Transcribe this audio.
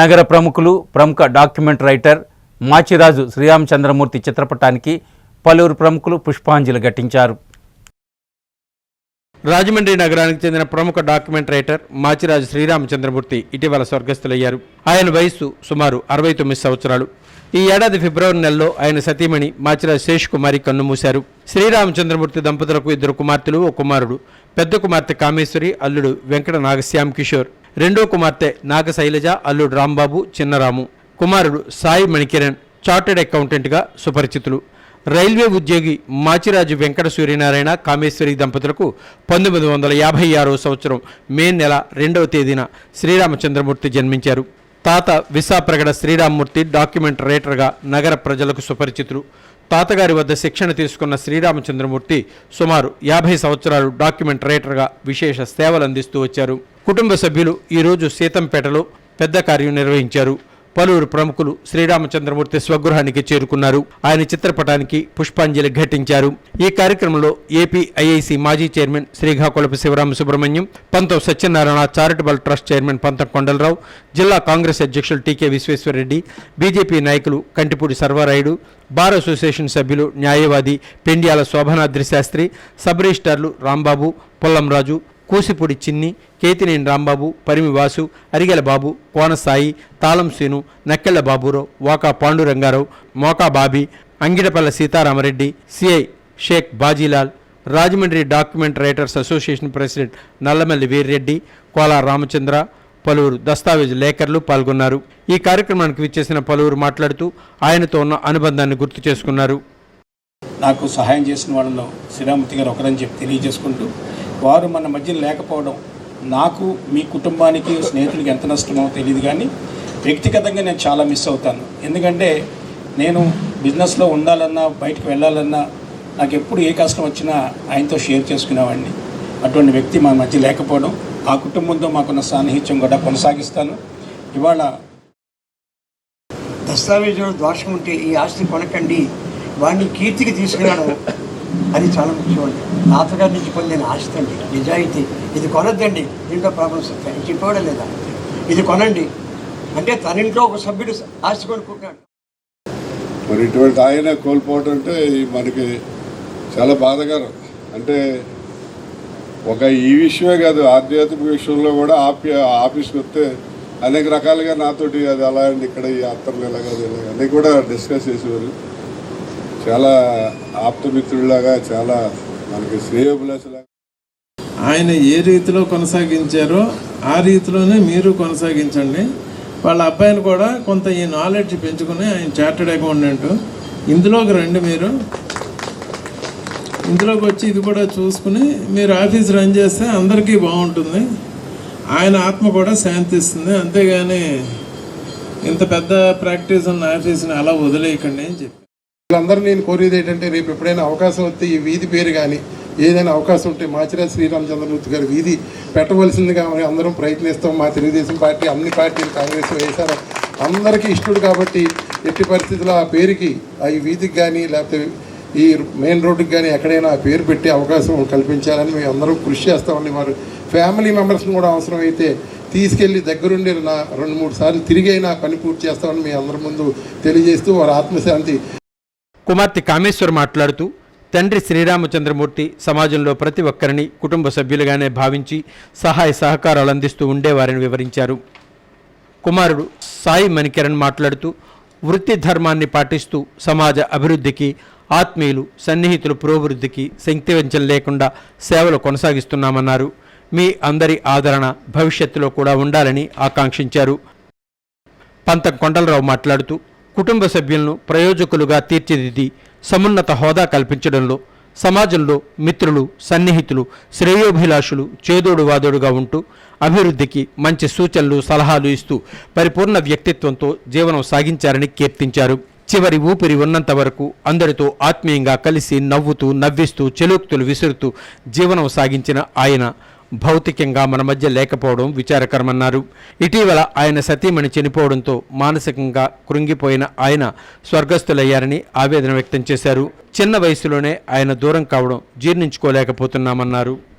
నగర ప్రముఖులు ప్రముఖ డాక్యుమెంట్ రైటర్ మాచిరాజు శ్రీరామచంద్రమూర్తి చిత్రపటానికి పలువురు ప్రముఖులు పుష్పాంజలి ఘటించారు. రాజమండ్రి నగరానికి చెందిన ప్రముఖ డాక్యుమెంట్ రైటర్ మాచిరాజు శ్రీరామచంద్రమూర్తి ఇటీవల స్వర్గస్థులయ్యారు. ఆయన వయస్సు సుమారు అరవై తొమ్మిది సంవత్సరాలు. ఈ ఏడాది ఫిబ్రవరి నెలలో ఆయన సతీమణి మాచిరాజు శేష్ కుమారి కన్నుమూశారు శ్రీరామచంద్రమూర్తి దంపతులకు ఇద్దరు కుమార్తెలు ఓ కుమారుడు. పెద్ద కుమార్తె కామేశ్వరి అల్లుడు వెంకట నాగశ్యామ్ కిషోర్. రెండో కుమార్తె నాగశైలజ అల్లుడు రాంబాబు చిన్నరాము. కుమారుడు సాయి మణికిరణ్ చార్టెడ్ అకౌంటెంట్గా సుపరిచితులు. రైల్వే ఉద్యోగి మాచిరాజు వెంకట సూర్యనారాయణ కామేశ్వరి దంపతులకు పంతొమ్మిది వందల యాభై ఆరో సంవత్సరం మే నెల రెండవ తేదీన శ్రీరామచంద్రమూర్తి జన్మించారు. తాత విశాప్రగడ శ్రీరామమూర్తి డాక్యుమెంట్ రేటర్గా నగర ప్రజలకు సుపరిచితులు. తాతగారి వద్ద శిక్షణ తీసుకున్న శ్రీరామచంద్రమూర్తి సుమారు యాభై సంవత్సరాలు డాక్యుమెంట్ రేటర్గా విశేష సేవలు అందిస్తూ వచ్చారు. కుటుంబ సభ్యులు ఈరోజు సీతంపేటలో పెద్ద కార్యం నిర్వహించారు. పలువురు ప్రముఖులు శ్రీరామచంద్రమూర్తి స్వగృహానికి చేరుకున్నారు. ఆయన చిత్రపటానికి పుష్పాంజలి ఘటించారు. ఈ కార్యక్రమంలో ఏపీ ఐఐసి మాజీ chairman Srikakulapu Sivarama Subrahmanyam Pantham Satyanarayana charitable trust chairman పంతం కొండలరావు జిల్లా కాంగ్రెస్ అధ్యక్షులు టీకే విశ్వేశ్వరరెడ్డి బీజేపీ నాయకులు కంటిపూడి సర్వారాయుడు బార్ అసోసియేషన్ సభ్యులు న్యాయవాది Pendyala Sobhanadri Sastry sub రిజిస్టార్లు Rambabu Pollamraju Kusipudi Chinni Ketineni Rambabu Parimi Vasu Arigela Babu Konasai Talam Seenu Nakkella Baburao Vaka Pandurangarao Moka Bobby Angidapalla Sitaramareddy CI Shaik Bajilal Rajahmundry document writers association president Nallamalli Veerreddy Kola Ramachandra పలువురు దస్తావేజ్ లేఖర్లు పాల్గొన్నారు. ఈ కార్యక్రమానికి విచ్చేసిన పలువురు మాట్లాడుతూ ఆయనతో ఉన్న అనుబంధాన్ని గుర్తు చేసుకున్నారు. నాకు సహాయం చేసిన వాళ్ళలో శ్రీరామూర్తి గారు ఒకరని చెప్పి తెలియజేసుకుంటూ వారు మన మధ్య లేకపోవడం నాకు మీ కుటుంబానికి స్నేహితులకి ఎంత నష్టమో తెలియదు కానీ వ్యక్తిగతంగా నేను చాలా మిస్ అవుతాను. ఎందుకంటే నేను బిజినెస్లో ఉండాలన్నా బయటకు వెళ్ళాలన్నా నాకు ఎప్పుడు ఏ కష్టం వచ్చినా ఆయనతో షేర్ చేసుకునేవాడిని. అటువంటి వ్యక్తి మా మధ్య లేకపోవడం ఆ కుటుంబంతో మాకున్న సాన్నిహిత్యం కూడా కొనసాగిస్తాను. ఇవాళ దస్తావేజులో దోషం ఉంటే ఈ ఆస్తి కొనకండి. వాడిని కీర్తికి తీసుకురావడం అది చాలా ముఖ్యమండి. తాతగారి నుంచి పొందిన ఆశతండి అండి. నిజాయితీ. ఇది కొనద్దండి. దీంట్లో ప్రాబ్లమ్స్ వస్తాయి. చెప్పవడం లేదా? ఇది కొనండి. అంటే తన ఇంట్లో ఒక సభ్యుడు ఆశ కొనుక్కుంటున్నాడు. మరి ఇటువంటి ఆయన కోల్పోవటం అంటే మనకి చాలా బాధకరం. అంటే ఒక ఈ విషయమే కాదు ఆధ్యాత్మిక విషయంలో కూడా ఆప్య ఆఫీస్కి వస్తే అనేక రకాలుగా నాతోటి అది అలా అండి. ఇక్కడ ఈ అత్తర్లు ఎలాగా కాదు ఎలాగా అన్నీ కూడా డిస్కస్ చేసేవారు. చాలా ఆప్తమిత్రుడిలాగా చాలా మనకి శ్రేయోభిలాషలాగా. ఆయన ఏ రీతిలో కొనసాగించారో ఆ రీతిలోనే మీరు కొనసాగించండి. వాళ్ళ అబ్బాయిని కూడా కొంత ఈ నాలెడ్జ్ పెంచుకుని ఆయన చార్టెడ్ అకౌంటెంట్ ఇందులోకి రండి మీరు. ఇందులోకి వచ్చి ఇది కూడా చూసుకుని మీరు ఆఫీస్ రన్ చేస్తే అందరికీ బాగుంటుంది. ఆయన ఆత్మ కూడా శాంతిస్తుంది. అంతేగాని ఇంత పెద్ద ప్రాక్టీస్ ఉన్న ఆఫీస్ని అలా వదిలేయకండి అని చెప్పి. వీళ్ళందరూ నేను కోరేది ఏంటంటే రేపు ఎప్పుడైనా అవకాశం వస్తే ఈ వీధి పేరు కానీ ఏదైనా అవకాశం ఉంటే మాచిరా శ్రీరామచంద్రమూర్తి గారి వీధి పెట్టవలసిందిగా అందరం ప్రయత్నిస్తాం. మా తెలుగుదేశం పార్టీ అన్ని పార్టీలు కాంగ్రెస్ వేశారు అందరికీ ఇష్టడు కాబట్టి ఎట్టి పరిస్థితుల్లో ఆ పేరుకి ఆ ఈ వీధికి కానీ లేకపోతే ఈ మెయిన్ రోడ్డుకి కానీ ఎక్కడైనా ఆ పేరు పెట్టే అవకాశం కల్పించాలని మేము అందరం కృషి చేస్తామని వారు ఫ్యామిలీ మెంబర్స్ని కూడా అవసరమైతే తీసుకెళ్ళి దగ్గరుండి నా రెండు మూడు సార్లు తిరిగి అయినా పని పూర్తి చేస్తామని మీ అందరి ముందు తెలియజేస్తూ వారి ఆత్మశాంతి కుమార్తె కామేశ్వర్ మాట్లాడుతూ తండ్రి శ్రీరామచంద్రమూర్తి సమాజంలో ప్రతి ఒక్కరిని కుటుంబ సభ్యులుగానే భావించి సహాయ సహకారాలు అందిస్తూ ఉండేవారని వివరించారు. కుమారుడు సాయి మణికిరణ్ మాట్లాడుతూ వృత్తి ధర్మాన్ని పాటిస్తూ సమాజ అభివృద్ధికి ఆత్మీయులు సన్నిహితులు పురోభివృద్ధికి శక్తివంచం లేకుండా సేవలు కొనసాగిస్తున్నామన్నారు. మీ అందరి ఆదరణ భవిష్యత్తులో కూడా ఉండాలని ఆకాంక్షించారు. పంతం కొండలరావు మాట్లాడుతూ కుటుంబ సభ్యులను ప్రయోజకులుగా తీర్చిదిద్ది సమున్నత హోదా కల్పించడంలో సమాజంలో మిత్రులు సన్నిహితులు శ్రేయోభిలాషులు చేదోడు వాదోడుగా ఉంటూ అభివృద్ధికి మంచి సూచనలు సలహాలు ఇస్తూ పరిపూర్ణ వ్యక్తిత్వంతో జీవనం సాగించారని కీర్తించారు. చివరి ఊపిరి ఉన్నంత వరకు అందరితో ఆత్మీయంగా కలిసి నవ్వుతూ నవ్విస్తూ చెలోక్తులు విసురుతూ జీవనం సాగించిన ఆయన భౌతికంగా మన మధ్య లేకపోవడం విచారకరమన్నారు. ఇటీవల ఆయన సతీమణి చనిపోవడంతో మానసికంగా కృంగిపోయిన ఆయన స్వర్గస్థులయ్యారని ఆవేదన వ్యక్తం చేశారు. చిన్న వయసులోనే ఆయన దూరం కావడం జీర్ణించుకోలేకపోతున్నామన్నారు.